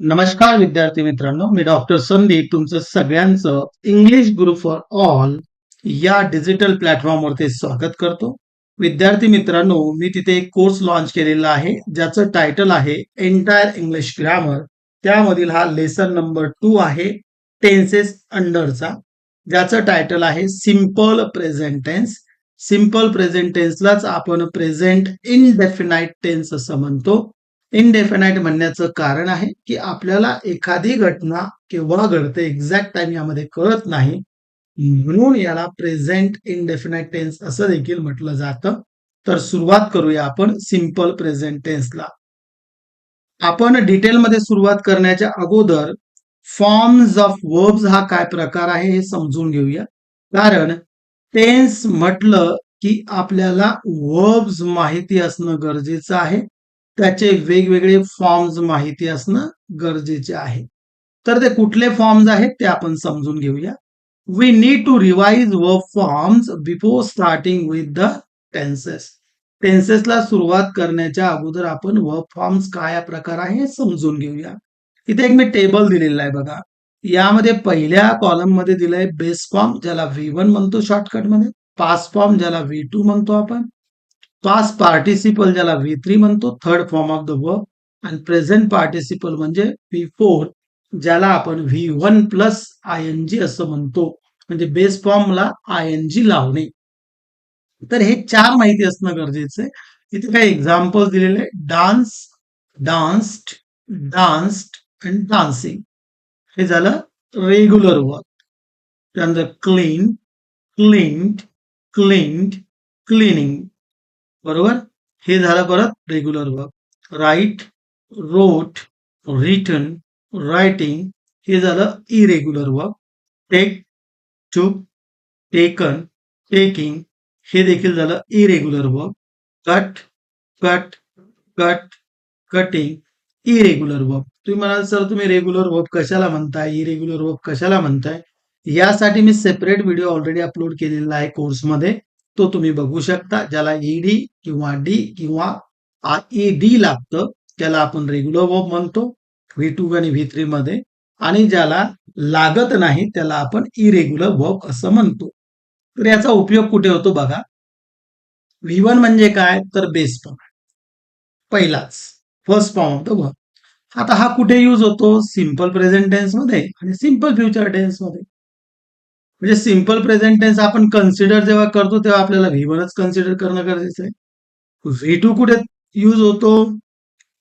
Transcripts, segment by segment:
नमस्कार विद्यार्थी मित्रांनो मी डॉक्टर संदीप तुमचं सगळ्यांचं इंग्लिश ग्रुप फॉर ऑल या डिजिटल प्लॅटफॉर्मवरती स्वागत करतो. विद्यार्थी मित्रांनो मी तिथे एक कोर्स लॉन्च केलेला आहे ज्याचं टायटल आहे एंटायर इंग्लिश ग्रामर त्यामधील हा लेसन नंबर टू आहे टेन्सेस अंडरचा ज्याचं टायटल आहे simple present tense simple present टेन्सलाच आपण प्रेझेंट इनडेफिनाईट टेन्स असं म्हणतो. इनडेफिनाईट म्हणण्याचं कारण आहे की आपल्याला एखादी घटना केव्हा घडते एक्झॅक्ट टाइम यामध्ये कळत नाही. म्हणून याला प्रेझेंट इनडेफिनाईट टेन्स असं देखील म्हटलं जातं. तर सुरुवात करूया आपण सिंपल प्रेझेंट टेन्सला आपण डिटेलमध्ये सुरुवात करण्याच्या अगोदर फॉर्म्स ऑफ वर्ब्स हा काय प्रकार आहे हे समजून घेऊया. कारण टेन्स म्हटलं की आपल्याला वर्ब्स माहिती असणं गरजेचं आहे. त्याचे वेगवेगळे फॉर्म्स माहिती असणं गरजेचे आहे. तर ते कुठले फॉर्म्स आहेत ते आपण समजून घेऊया. We need to revise V forms before starting with the tenses टेन्सेसला सुरुवात करण्याच्या अगोदर आपण व फॉर्म्स काय प्रकार आहे हे समजून घेऊया. इथे एक मी टेबल दिलेला आहे बघा. यामध्ये पहिल्या कॉलममध्ये दिलंय बेस फॉर्म ज्याला व्ही वन म्हणतो शॉर्टकटमध्ये. पास फॉर्म ज्याला व्ही टू म्हणतो आपण. पास पार्टिसिपल ज्याला व्ही थ्री म्हणतो third form of the verb आणि प्रेझेंट पार्टिसिपल म्हणजे व्ही फोर ज्याला आपण V one plus I N G असं म्हणतो. म्हणजे बेस फॉर्मला आय एन जी लावणे. तर हे चार माहिती असणं गरजेचं आहे. इथे काही एक्झाम्पल दिलेले dance danced danced and dancing हे झालं रेग्युलर वर्क त्यानंतर क्लीन क्लिंट क्लिंट क्लिनिंग बरोबर? हे झालं परत regular verb write wrote written writing हे झालं irregular verb take took taken taking हे देखील झालं irregular verb cut cut cut cutting irregular verb तुम्ही म्हणाल सर तुम्ही रेग्युलर वर्क कशाला म्हणताय? इरेग्युलर वर्क कशाला म्हणताय? यासाठी मी सेपरेट व्हिडिओ ऑलरेडी अपलोड केलेला आहे कोर्समध्ये तो तुम्ही बघू शकता ज्याला ईडी किंवा डी किंवा डी लागतं त्याला आपण रेग्युलर वर्ब म्हणतो व्ही टू आणि व्ही थ्री मध्ये. आणि ज्याला लागत नाही त्याला आपण इरेग्युलर वर्ब असं म्हणतो. तर याचा उपयोग कुठे होतो बघा? व्ही वन म्हणजे काय? तर बेस फॉर्म पहिलाच. First form of the verb आता हा कुठे युज होतो? सिंपल प्रेझेंट टेन्समध्ये आणि सिंपल फ्युचर टेन्समध्ये. म्हणजे सिंपल प्रेझेंट टेन्स आपण कन्सिडर जेव्हा करतो तेव्हा आपल्याला व्ही वनच कन्सिडर करणं गरजेचं आहे. व्ही टू कुठे यूज होतो?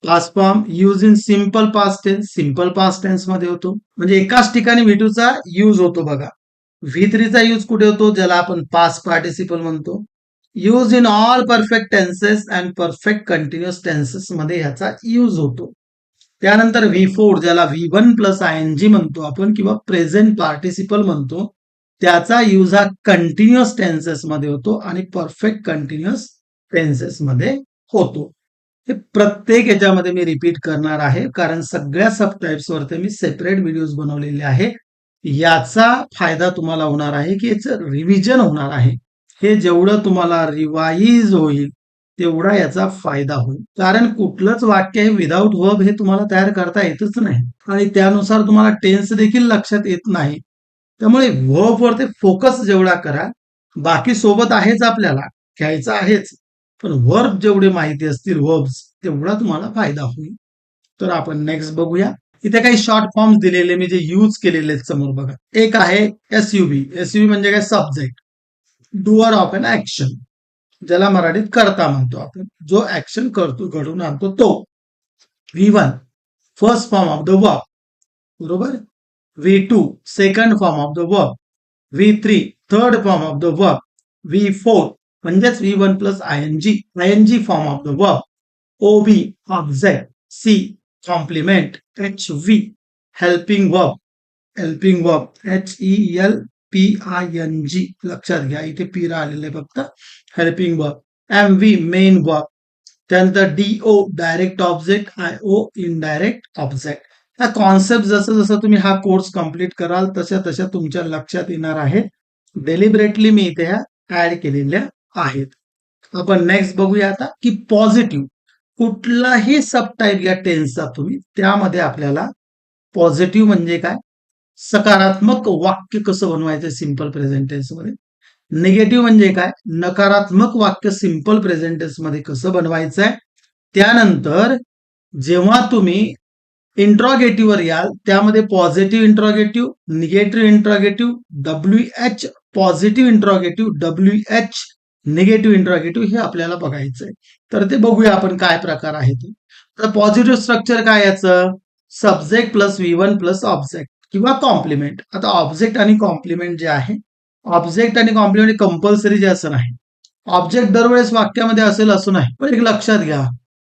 Past form use in simple past tense simple past टेन्समध्ये होतो. म्हणजे एकाच ठिकाणी व्ही चा यूज होतो बघा. व्ही थ्रीचा यूज कुठे होतो? ज्याला आपण पास पार्टिसिपल म्हणतो. Use in all perfect tenses and perfect continuous tenses मध्ये ह्याचा यूज होतो. त्यानंतर व्ही फोर ज्याला V one plus I N G म्हणतो आपण किंवा प्रेझेंट पार्टिसिपल म्हणतो. त्याचा यूज हा कंटिन्युअस टेन्सेस मध्ये होतो आणि परफेक्ट कंटिन्युअस टेन्सेस मध्ये होतो. हे प्रत्येक याच्यामध्ये मी रिपीट करणार आहे कारण सगळ्या सब टाईप्सवरती मी सेपरेट व्हिडिओज बनवलेले आहे याचा फायदा तुम्हाला होणार आहे की याचं रिव्हिजन होणार आहे. हे जेवढं तुम्हाला रिवाईज होईल तेवढा याचा फायदा होईल. कारण कुठलंच वाक्य हे विदाऊट वर्ब हे तुम्हाला तयार करता येतच नाही. आणि त्यानुसार तुम्हाला टेन्स देखील लक्षात येत नाही. त्यामुळे वर्ब ते फोकस जेवढा करा बाकी सोबत आहेच आपल्याला घ्यायचं आहेच. पण वर्ब जेवढे माहिती असतील वर्ब्स तेवढा तुम्हाला फायदा होईल. तर आपण नेक्स्ट बघूया. इथे काही शॉर्ट फॉर्म्स दिलेले मी जे यूज केलेले समोर बघा. एक आहे एस बी एस बी म्हणजे काय? Subject doer of an action ज्याला मराठीत करता म्हणतो आपण. जो ऍक्शन करतो घडून आणतो तो. V one first form of the verb बरोबर? V2, second form of the verb. V3, third form of the verb. V4, म्हणजेच V1 plus ing, ing form of the verb. OV, object. C, complement. HV, helping verb. helping verb. H-E-L-P-I-N-G लक्षात घ्या इथे P राहिलेलं आहे फक्त helping verb M V main verb त्यानंतर D O direct object I O indirect object हा concept जसं जसं तुम्ही हा कोर्स कंप्लीट कराल तशा तशा तुमच्या लक्षात येणार आहेत. डेलिबरेटली मी इथे ह्या ऍड केलेल्या आहेत. आपण नेक्स्ट बघूया आता की पॉझिटिव्ह कुठलाही सब टाईप या टेन्सचा तुम्ही त्यामध्ये आपल्याला पॉझिटिव्ह म्हणजे काय? सकारात्मक वाक्य कसं बनवायचं सिंपल प्रेझेंटेन्समध्ये मध्ये? निगेटिव्ह म्हणजे काय? नकारात्मक वाक्य सिंपल प्रेझेंटेन्समध्ये कसं बनवायचं आहे त्यानंतर जेव्हा तुम्ही इंट्रॉगेटिव्हवर याल त्यामध्ये positive interrogative negative interrogative W H positive interrogative W H negative interrogative हे आपल्याला बघायचं आहे. तर ते बघूया आपण काय प्रकार आहे ते तर पॉझिटिव्ह स्ट्रक्चर काय याचं? Subject plus V one plus object किंवा कॉम्प्लिमेंट. आता ऑब्जेक्ट आणि कॉम्प्लिमेंट जे आहे ऑब्जेक्ट आणि कॉम्प्लिमेंट कंपल्सरी जे असं नाही. ऑब्जेक्ट दरवेळेस वाक्यामध्ये असेल असं नाही. पण एक लक्षात घ्या.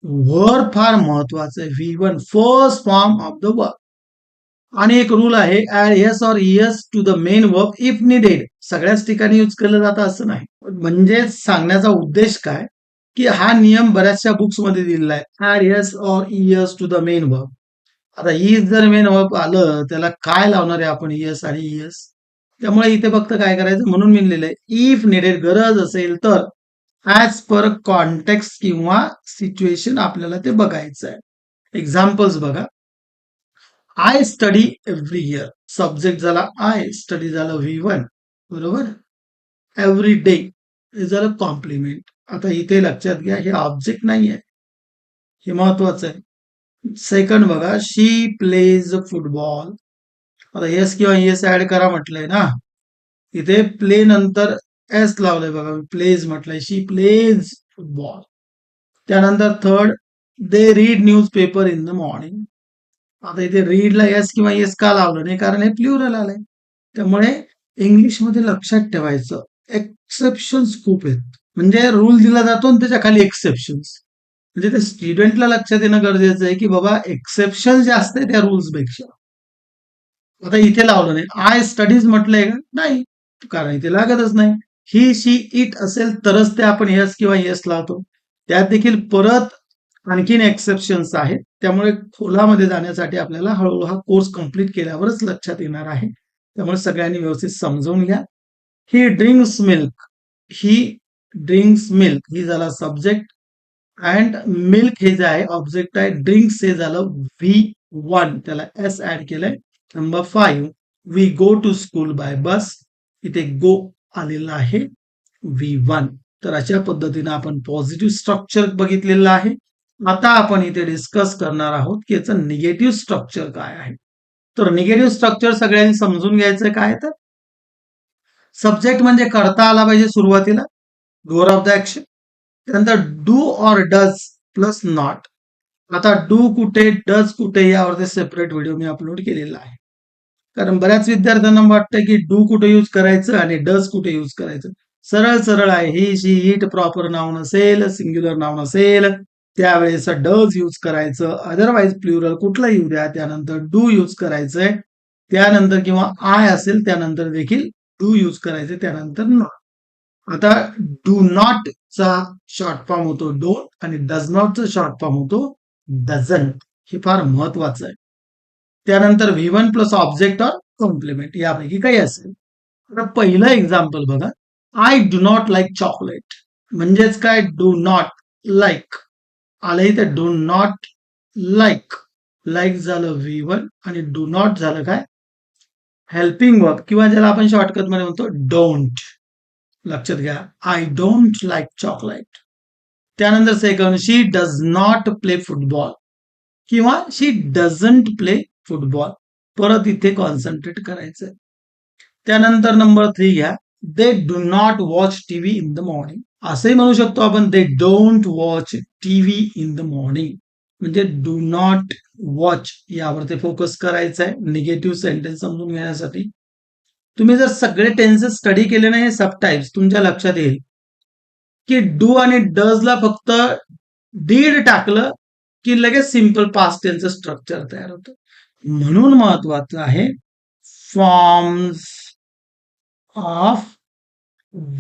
वर फार महत्वाचं आहे. V one first form of the verb आणि एक रूल आहे add s or es to the main verb if needed सगळ्याच ठिकाणी युज केलं जातं असं नाही. म्हणजे सांगण्याचा उद्देश काय? की हा नियम बऱ्याचशा बुक्समध्ये दिलेला आहे. Add s or es to the main verb आता इज जर मेन वर्क आलं त्याला काय लावणार आहे आपण येस आणि यस त्यामुळे इथे फक्त काय करायचं? म्हणून मी लिहिलंय इफ निडेड गरज असेल तर. ऍज पर कॉन्टेक्स्ट किंवा सिच्युएशन आपल्याला ते बघायचं आहे एक्झाम्पल्स बघा. I study every year subject झाला आय स्टडी झालं व्ही वन बरोबर? एव्हरी डे हे झालं कॉम्प्लिमेंट आता इथे लक्षात घ्या हे ऑब्जेक्ट नाही आहे हे महत्वाचं आहे. सेकंड बघा शी प्लेज फुटबॉल आता येस किंवा येस ऍड करा म्हटलंय ना. इथे प्ले नंतर एस लावलंय बघा प्लेज म्हटलंय. शी प्लेज फुटबॉल त्यानंतर third they read newspaper in the morning आता इथे रीडला एस किंवा येस का लावलं नाही कारण हे प्ल्युरल आलंय. त्यामुळे इंग्लिशमध्ये लक्षात ठेवायचं एक्सेप्शन्स खूप आहेत. म्हणजे रूल दिला जातो आणि त्याच्याखाली एक्सेप्शन्स म्हणजे ते स्टुडंटला लक्षात येणं गरजेचं आहे की बाबा एक्सेप्शन जे असते त्या रूल्सपेक्षा आता इथे लावलं नाही. आय स्टडीज म्हटलंय का? नाही. कारण इथे लागतच नाही. ही शी इट असेल तरच ते आपण यस किंवा येस लावतो त्यात देखील परत आणखीन एक्सेप्शन्स आहेत. त्यामुळे खोलामध्ये जाण्यासाठी आपल्याला हळूहळू हा कोर्स कंप्लीट केल्यावरच लक्षात येणार आहे. त्यामुळे सगळ्यांनी व्यवस्थित समजून घ्या. He drinks milk he drinks milk he झाला सब्जेक्ट अँड मिल्क हे जे आहे ऑब्जेक्ट आहे ड्रिंक्स हे झालं व्ही वन त्याला एस ऍड केलंय. Number five we go to school by bus इथे गो आलेला आहे. व्ही वन तर अशा पद्धतीने आपण पॉझिटिव्ह स्ट्रक्चर बघितलेलं आहे. आता आपण इथे डिस्कस करणार आहोत की याचं निगेटिव्ह स्ट्रक्चर काय आहे. तर निगेटिव्ह स्ट्रक्चर सगळ्यांनी समजून घ्यायचं काय तर? सब्जेक्ट म्हणजे करता आला पाहिजे सुरुवातीला. डोअर ऑफ द ऍक्शन त्यानंतर do or does plus not आता डू कुठे डज कुठे यावरती सेपरेट व्हिडिओ मी अपलोड केलेला आहे. कारण बऱ्याच विद्यार्थ्यांना वाटतं की डू कुठे यूज करायचं आणि डज कुठे यूज करायचं. सरळ सरळ आहे. ही शी इट प्रॉपर नाव नसेल सिंग्युलर नाव नसेल त्यावेळेस डज यूज करायचं. अदरवाईज प्ल्युरल कुठलं येऊ द्या. त्यानंतर डू यूज करायचंय. त्यानंतर किंवा आय असेल त्यानंतर देखील डू यूज करायचे त्यानंतर नॉट आता डू नॉट चा शॉर्ट फॉर्म होतो. डोंट आणि डज नॉट चा शॉर्ट फॉर्म होतो. डझन हे फार महत्वाचं आहे. त्यानंतर V one plus object or complement यापैकी काही असेल. आता पहिलं एक्झाम्पल बघा. I do not like chocolate म्हणजेच काय? डू नॉट लाईक आलं इथे डू नॉट लाईक लाईक झालं व्ही वन आणि डू नॉट झालं काय? हेल्पिंग वर्क किंवा ज्याला आपण शॉर्टकटमध्ये म्हणतो डोंट लक्षात घ्या. आय डोंट लाईक चॉकलेट त्यानंतर second she does not play football किंवा शी डझंट प्ले फुटबॉल परत इथे कॉन्सन्ट्रेट करायचंय. त्यानंतर नंबर थ्री घ्या. They do not watch TV in the morning असंही म्हणू शकतो आपण they don't watch TV in the morning म्हणजे डू नॉट वॉच यावरती फोकस करायचं आहे निगेटिव्ह सेंटेन्स समजून घेण्यासाठी. तुम्ही जर सगळे टेन्सेस स्टडी केले नाही सब टाईप्स तुमच्या लक्षात येईल की डू आणि डजला फक्त डीड टाकलं की लगेच सिंपल पास्ट टेन्सचं स्ट्रक्चर तयार होतं. म्हणून महत्वाचं आहे फॉर्म्स ऑफ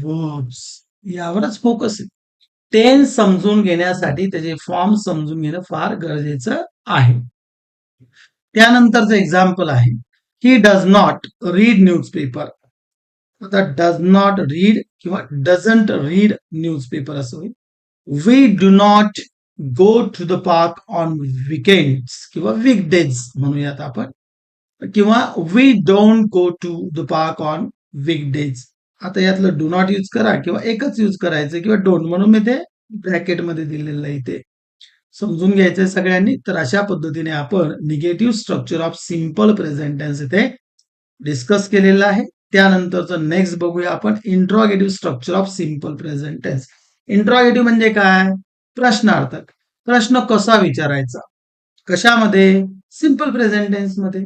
वर्ब्स यावरच फोकस आहे. टेन्स समजून घेण्यासाठी त्याचे फॉर्म समजून घेणं फार गरजेचं आहे. त्यानंतरचं एक्झाम्पल आहे. He does not read newspaper आता डज नॉट रीड किंवा डझंट रीड न्यूजपेपर असं होईल. We do not go to the park on weekends किंवा वीकडेज म्हणूयात आपण. किंवा we don't go to the park on weekdays आता यातलं डू नॉट यूज करा किंवा एकच यूज करायचं किंवा डोंट म्हणून मी ते ब्रॅकेटमध्ये दिलेलं आहे इथे. समजून घ्यायचंय सगळ्यांनी तर अशा पद्धतीने आपण negative structure of simple present tense इथे डिस्कस केलेलं आहे. त्यानंतरचं नेक्स्ट बघूया आपण interrogative structure of simple present tense interrogative म्हणजे काय? प्रश्नार्थक. प्रश्न कसा विचारायचा? कशामध्ये? सिंपल प्रेझेंट टेन्समध्ये.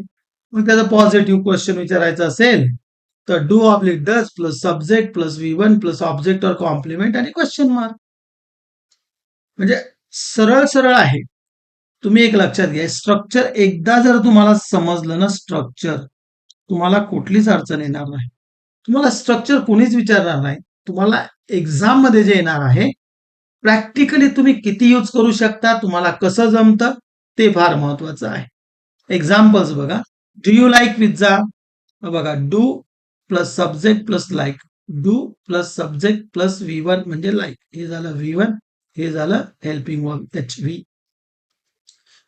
मग त्याचा पॉझिटिव्ह क्वेश्चन विचारायचा असेल तर do oblique does plus subject plus V one plus object or complement आणि क्वेश्चन मार्क म्हणजे सरळ सरळ आहे. तुम्ही एक लक्षात घ्या स्ट्रक्चर एकदा जर तुम्हाला समजलं ना स्ट्रक्चर तुम्हाला कुठलीच अडचण येणार नाही. तुम्हाला स्ट्रक्चर कोणीच विचारणार नाही. तुम्हाला एक्झाममध्ये जे येणार आहे प्रॅक्टिकली तुम्ही किती यूज करू शकता तुम्हाला कसं जमतं ते फार महत्वाचं आहे. एक्झाम्पल्स बघा. डू यू लाईक पिझ्झा बघा do plus subject plus like do plus subject plus V one म्हणजे लाईक हे झालं व्ही वन हे झालं helping verb H V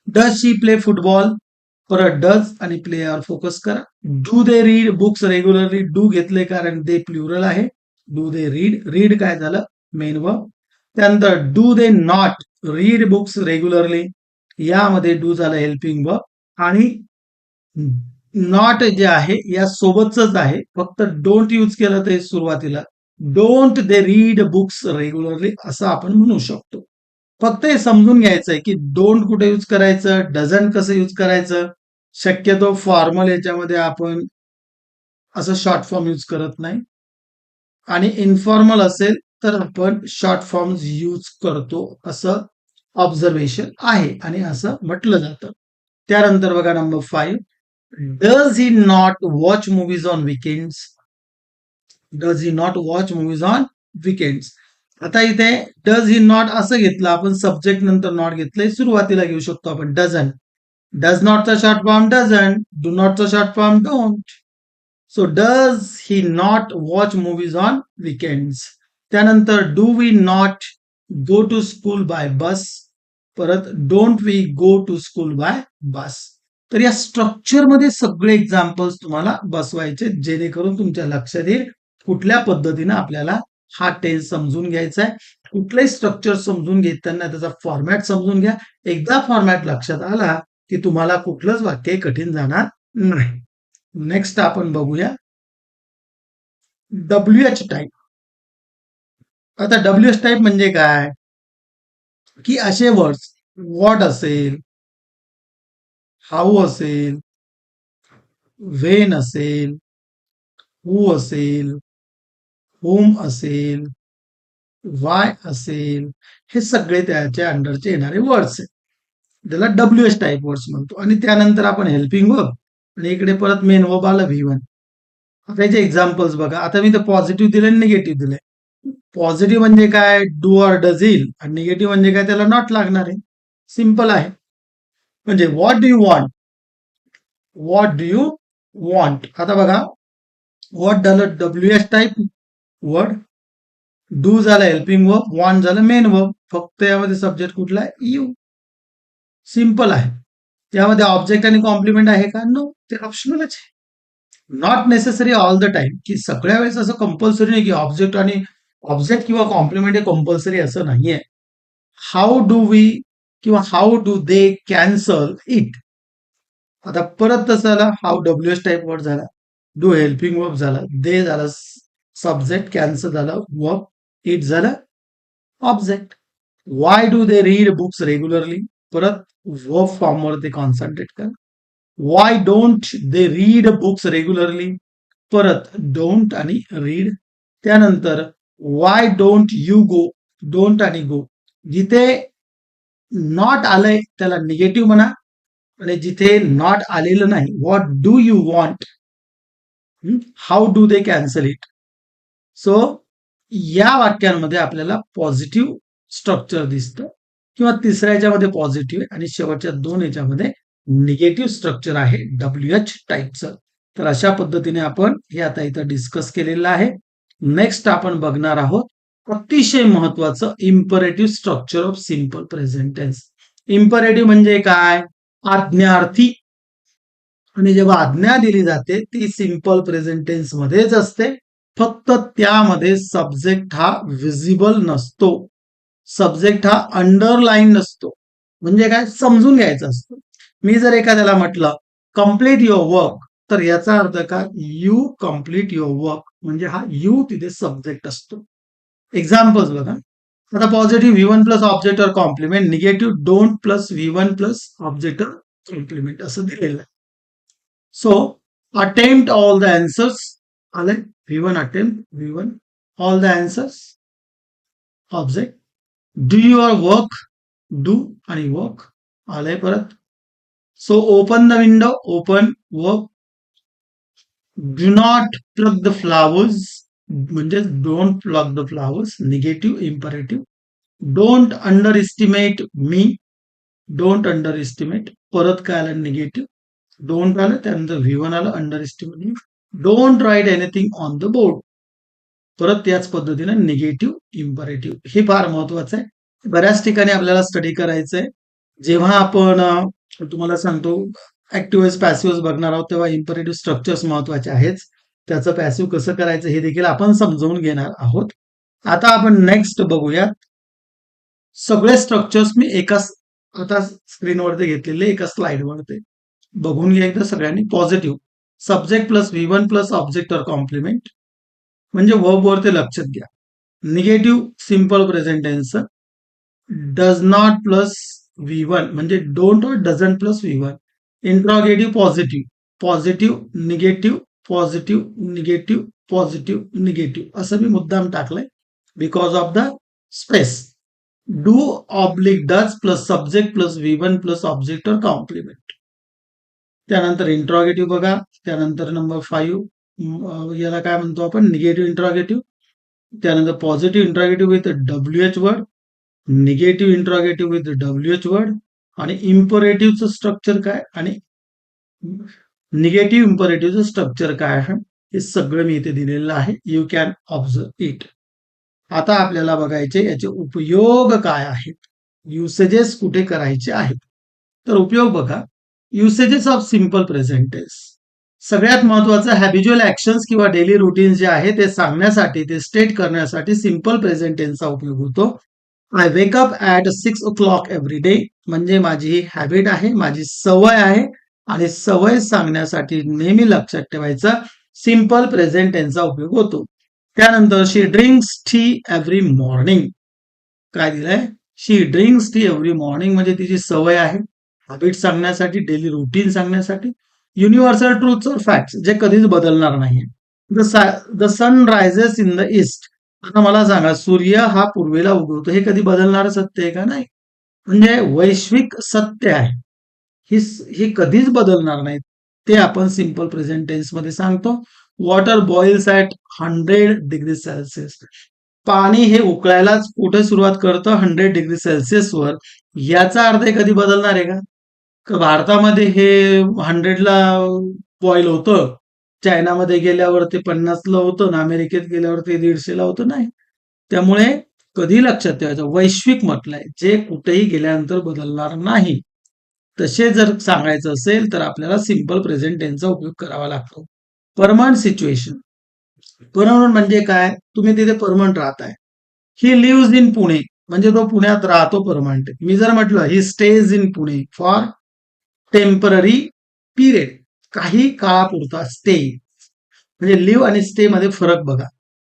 does she play football परत डज आणि प्लेयर फोकस करा. Do they read books regularly do घेतले कारण दे प्लुरल आहे. डू दे रीड रीड काय झालं? मेन वर्क त्यानंतर do they not read books regularly यामध्ये डू झालं हेल्पिंग वर्क आणि नॉट जे आहे या सोबतच आहे. फक्त डोंट यूज केलं ते सुरुवातीला. Don't they read books regularly असं आपण म्हणू शकतो. फक्त हे समजून आहे की डोंट कुठे यूज करायचं डझन कसं यूज करायचं? शक्यतो फॉर्मल याच्यामध्ये आपण असं शॉर्ट फॉर्म यूज करत नाही. आणि इन्फॉर्मल असेल तर आपण शॉर्ट फॉर्म यूज करतो असं ऑब्झर्वेशन आहे आणि असं म्हटलं जातं. त्यानंतर बघा number five does he not watch movies on weekends does he not watch movies on weekends आता इथे डज ही नॉट असं घेतलं आपण सब्जेक्ट नंतर नॉट घेतलंय सुरुवातीला घेऊ शकतो आपण. डझन डज नॉटचा short form doesn't do नॉटचा short form don't so does he not watch movies on weekends त्यानंतर do we not go to school by bus परत don't we go to school by bus तर या स्ट्रक्चरमध्ये सगळे examples तुम्हाला बसवायचे जेणेकरून तुमच्या लक्षात येईल कुठल्या पद्धतीने आपल्याला हा टेन्स समजून घ्यायचा आहे कुठलंही स्ट्रक्चर समजून घेताना त्याचा फॉर्मॅट समजून घ्या. एकदा फॉर्मॅट लक्षात आला की तुम्हाला कुठलंच वाक्य कठीण जाणार नाही. नेक्स्ट आपण बघूया. डब्ल्यू एच टाईप आता डब्ल्यू एस टाईप म्हणजे काय? की असे वर्ड्स वॉट असेल हाऊ असेल वेन असेल हू असेल होम असेल वाय असेल हे सगळे त्याच्या अंडरचे येणारे वर्ड्स आहेत. त्याला डब्ल्यू एस टाईप वर्ड्स म्हणतो. आणि त्यानंतर आपण हेल्पिंग वर्ब आणि इकडे परत मेन वर्ब आलं व्ही वन आता एक्झाम्पल्स बघा. आता मी तर पॉझिटिव्ह दिले आणि निगेटिव्ह दिले. पॉझिटिव्ह म्हणजे काय? डू ऑर डज येईल आणि निगेटिव्ह म्हणजे काय? त्याला नॉट लागणार आहे. सिंपल आहे. म्हणजे what do you want? What do you want? आता बघा. व्हॉट झालं? W S type word. Do झालं हेल्पिंग वर्ब. वॉन्ट झालं मेन वर्ब. फक्त यामध्ये सब्जेक्ट कुठला आहे? यू. सिंपल आहे. त्यामध्ये ऑब्जेक्ट आणि कॉम्प्लिमेंट आहे का? नो. ते ऑप्शनलच आहे. Not necessary all the time की सगळ्या वेळेस असं कंपल्सरी नाही की ऑब्जेक्ट आणि ऑब्जेक्ट किंवा कॉम्प्लिमेंट हे कंपल्सरी असं नाहीये. हाऊ डू वी किंवा how do they cancel it आता परत तसं झालं how W S type word झाला डू हेल्पिंग वर्ब झाला दे झाला सब्जेक्ट कॅन्सल झालं वर्ब इट झालं object why do they read books regularly परत वर्ब फॉर्मवर ते कॉन्सन्ट्रेट कर. Why don't they read books regularly परत डोंट आणि रीड त्यानंतर why don't you go don't आणि गो जिथे नॉट आलंय त्याला निगेटिव्ह म्हणा. आणि जिथे नॉट आलेलं नाही what do you want how do they cancel it so या वाक्यांमध्ये आपल्याला पॉझिटिव्ह स्ट्रक्चर दिसतं. किंवा तिसऱ्या याच्यामध्ये पॉझिटिव्ह आणि शेवटच्या दोन याच्यामध्ये निगेटिव्ह स्ट्रक्चर आहे डब्ल्यू एच टाईपचं तर अशा पद्धतीने आपण हे आता इथं डिस्कस केलेलं आहे. नेक्स्ट आपण बघणार आहोत अतिशय महत्वाचं imperative structure of simple present tense imperative म्हणजे काय? आज्ञार्थी. आणि जेव्हा आज्ञा दिली जाते ती सिंपल प्रेझेंटेन्स मध्येच असते. फक्त त्यामध्ये सब्जेक्ट हा विजिबल नसतो. सब्जेक्ट हा अंडरलाईन नसतो. म्हणजे काय? समजून घ्यायचं असतं. मी जर एखाद्याला म्हटलं कंप्लीट युअर वर्क तर याचा अर्थ काय? यू कंप्लीट युअर वर्क म्हणजे हा यू तिथे सब्जेक्ट असतो. एक्झाम्पल्स बघा. आता positive V one plus object or complement negative don't plus V one plus object or complement असं दिलेलं आहे. So attempt all the answers आले V one attempt V one all the answers object do your work do आणि work आलंय परत. So open the window open work do not plug the flowers म्हणजे don't plug the flowers negative imperative don't underestimate me don't underestimate परत काय आलं negative don't आलं त्यानंतर V one आलं underestimate don't write anything on the board परत त्याच पद्धतीने निगेटिव्ह इम्परेटिव्ह हे फार महत्वाचं आहे. बऱ्याच ठिकाणी आपल्याला स्टडी करायचंय. जेव्हा आपण तुम्हाला सांगतो ऍक्टिव्ह पॅसिव्ह बघणार आहोत तेव्हा इम्परेटिव्ह स्ट्रक्चर्स महत्त्वाचे आहेच त्याचं पॅसिव्ह कसं करायचं हे देखील आपण समजावून घेणार आहोत. आता आपण नेक्स्ट बघूयात. सगळे स्ट्रक्चर्स मी एका आता स्क्रीनवरती घेतलेले एका स्लाइडवरती बघून घ्या एकदा सगळ्यांनी positive subject plus V one plus object or complement म्हणजे वर्ब वरती लक्षात घ्या. Negative simple present tense does not plus V one म्हणजे डोंट और doesn't plus V one interrogative positive positive negative positive negative positive negative असं मी मुद्दाम टाकलंय. Because of the space do oblique does plus subject plus V one plus object और complement त्यानंतर interrogative बघा. त्यानंतर नंबर फाईव्ह याला काय म्हणतो आपण? निगेटिव्ह इंट्रॉगेटिव्ह त्यानंतर positive interrogative with W H word negative interrogative with W H word आणि इम्परेटिव्हचं स्ट्रक्चर काय? आणि निगेटिव्ह इम्परेटिव्हचं स्ट्रक्चर काय आहे? हे सगळं मी इथे दिलेलं आहे. यू कॅन ऑब्झर्व इट आता आपल्याला बघायचे याचे उपयोग काय आहेत? युसेजेस कुठे करायचे आहेत? तर उपयोग बघा. युसेजेस ऑफ सिंपल प्रेझेंटेस सगळ्यात महत्वाचं हॅबिज्युअल ऍक्शन्स किंवा डेली रुटीन जे आहे ते सांगण्यासाठी ते स्टेट करण्यासाठी सिंपल प्रेझेंटेन्सचा उपयोग होतो. I wake up at six o'clock every day म्हणजे माझी ही हॅबिट आहे माझी सवय आहे. आणि सवय सांगण्यासाठी नेहमी लक्षात ठेवायचं सिंपल प्रेझेंट टेन्सचा उपयोग होतो. त्यानंतर she drinks tea every morning काय दिलंय? She drinks tea every morning म्हणजे तिची सवय आहे. हॅबिट सांगण्यासाठी डेली रुटीन सांगण्यासाठी. युनिव्हर्सल ट्रूथ्स और फॅक्ट्स जे कधीच बदलणार नाही the sun rises in the east आता मला सांगा सूर्य हा पूर्वेला उगवतो. हे कधी बदलणार सत्य आहे का नाही? म्हणजे वैश्विक सत्य आहे. ही हे कधीच बदलणार नाही. ते आपण सिंपल प्रेझेंट टेन्समध्ये सांगतो. Water boils at hundred degree Celsius पाणी हे उकळायलाच कुठे सुरुवात करतं? हंड्रेड डिग्री सेल्सिअसवर याचा अर्थ कधी बदलणार आहे का? भारतामध्ये हे हंड्रेडला बॉईल होतं. चायनामध्ये गेल्यावर ते पन्नासला होतं ना अमेरिकेत गेल्यावर ते दीडशेला होतं नाही. त्यामुळे कधी लक्षात ठेवायचं? वैश्विक म्हटलंय. जे कुठेही गेल्यानंतर बदलणार नाही. तसे जर सांगायचं असेल तर आपल्याला सिंपल प्रेझेंट टेन्सचा उपयोग करावा लागतो. Permanent situation. परमनंट म्हणजे काय? तुम्ही तिथे परमनंट राहताय. He lives in Pune. म्हणजे तो पुण्यात राहतो परमनंट. मी जर म्हटलं he stays in Pune for temporary period काही काळापुरता स्टे म्हणजे लिव्ह आणि स्टे मध्ये फरक बघा.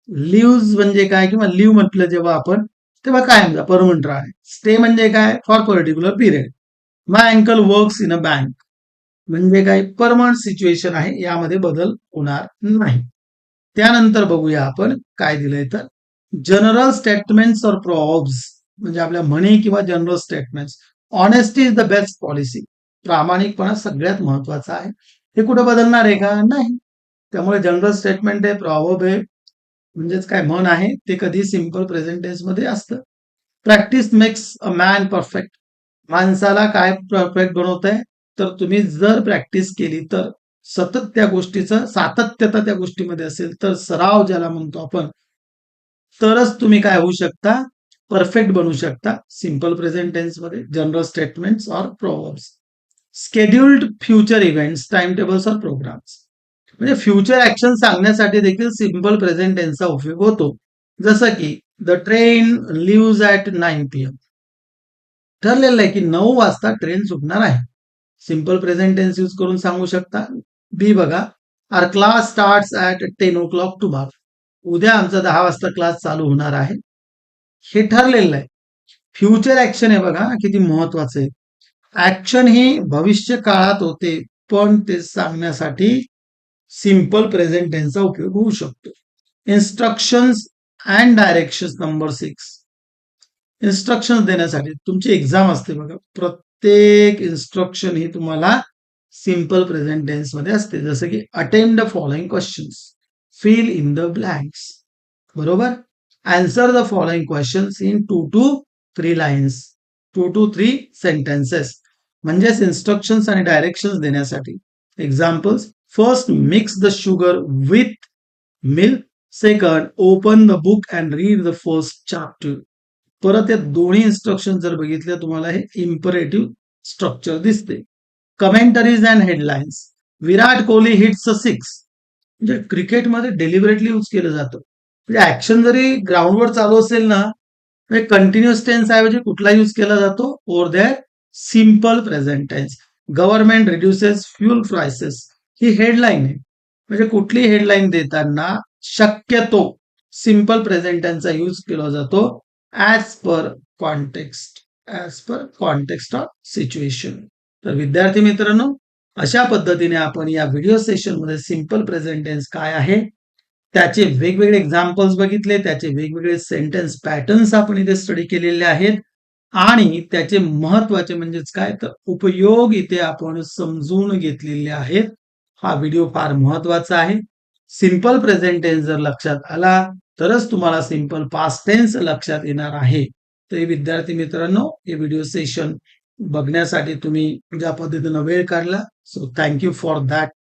लिव्ह म्हणजे काय किंवा लिव्ह म्हटलं जेव्हा आपण तेव्हा काय म्हणता परमनंट राहणे. स्टे म्हणजे काय? For particular period my uncle works in a bank म्हणजे काय? परमनंट सिच्युएशन आहे. यामध्ये बदल होणार नाही. त्यानंतर बघूया आपण काय दिलंय तर. जनरल स्टेटमेंट्स ऑर प्रॉब्स म्हणजे आपल्या म्हणी किंवा general statements honesty is the best policy प्रामाणिकपणा सगळ्यात महत्त्वाचा आहे. हे कुठं बदलणार आहे का? नाही. त्यामुळे जनरल स्टेटमेंट आहे प्रॉब आहे. म्हणजेच काय म्हण आहे ते कधी सिंपल प्रेझेंटेन्समध्ये असतं. Practice makes a man perfect माणसाला काय परफेक्ट बनवत आहे तर तुम्ही जर प्रॅक्टिस केली तर सतत त्या गोष्टीचं सातत्यता त्या गोष्टीमध्ये असेल तर सराव ज्याला म्हणतो आपण तरच तुम्ही काय होऊ शकता? परफेक्ट बनू शकता. Simple प्रेझेंटेन्समध्ये general statements or proverbs scheduled future events time tables or programs म्हणजे फ्युचर ऍक्शन सांगण्यासाठी देखील सिंपल प्रेझेंट टेन्सचा उपयोग होतो. जसं की the train leaves at nine P M ठरलेलं आहे की नऊ वाजता ट्रेन सुटणार आहे. सिंपल प्रेझेंट टेन्स यूज करून सांगू शकता. बी बघा our class start at ten o'clock tomorrow उद्या आमचा दहा वाजता क्लास चालू होणार आहे. हे ठरलेलं आहे. फ्युचर ऍक्शन आहे बघा किती महत्वाचं आहे. ऍक्शन ही भविष्य काळात होते पण ते सांगण्यासाठी सिंपल प्रेझेंट टेन्सचा उपयोग होऊ शकतो. Instructions and direction number six instruction देण्यासाठी तुमची एक्झाम असते बघा. प्रत्येक इन्स्ट्रक्शन ही तुम्हाला सिंपल प्रेझेंट टेन्समध्ये असते. जसं की attend the following questions fill in the blanks बरोबर? Answer the following questions in two to three lines two to three sentences म्हणजेच इन्स्ट्रक्शन्स आणि डायरेक्शन्स देण्यासाठी. Examples first mix the sugar with milk second open the book and read the first chapter परत या दोन्ही instruction जर बघितल्या तुम्हाला हे इम्परेटिव्ह स्ट्रक्चर दिसते. Commentaries and headlines Virat Kohli hits a six म्हणजे क्रिकेटमध्ये डेलिबरेटली यूज केलं जातं. म्हणजे ऍक्शन जरी ग्राउंडवर चालू असेल ना म्हणजे कंटिन्युअस टेन्स ऐवजी कुठला यूज केला जातो or that simple present tense. Government reduces fuel prices he headline आहे. म्हणजे कुठली हेडलाईन देताना शक्यतो सिंपल प्रेझेंट टेन्सचा यूज केला जातो as per context as per context of situation तर विद्यार्थी मित्रांनो अशा पद्धतीने आपण या व्हिडिओ सेशनमध्ये सिंपल प्रेझेंट टेन्स काय आहे त्याचे वेगवेगळे एक्झाम्पल्स बघितले त्याचे वेगवेगळे सेंटेन्स पॅटर्न्स आपण इथे स्टडी केलेले आहेत. आणि त्याचे महत्त्वाचे म्हणजेच काय? तर उपयोग इथे आपण समजून घेतलेले आहेत. हा व्हिडिओ फार महत्त्वाचा आहे. सिंपल प्रेझेंट टेन्स जर लक्षात आला तरच तुम्हाला सिंपल पास्ट टेन्स लक्षात येणार आहे. तर विद्यार्थी मित्रांनो हे व्हिडिओ सेशन बघण्यासाठी तुम्ही ज्या पद्धतीनं वेळ काढला सो थँक्यू फॉर दॅट.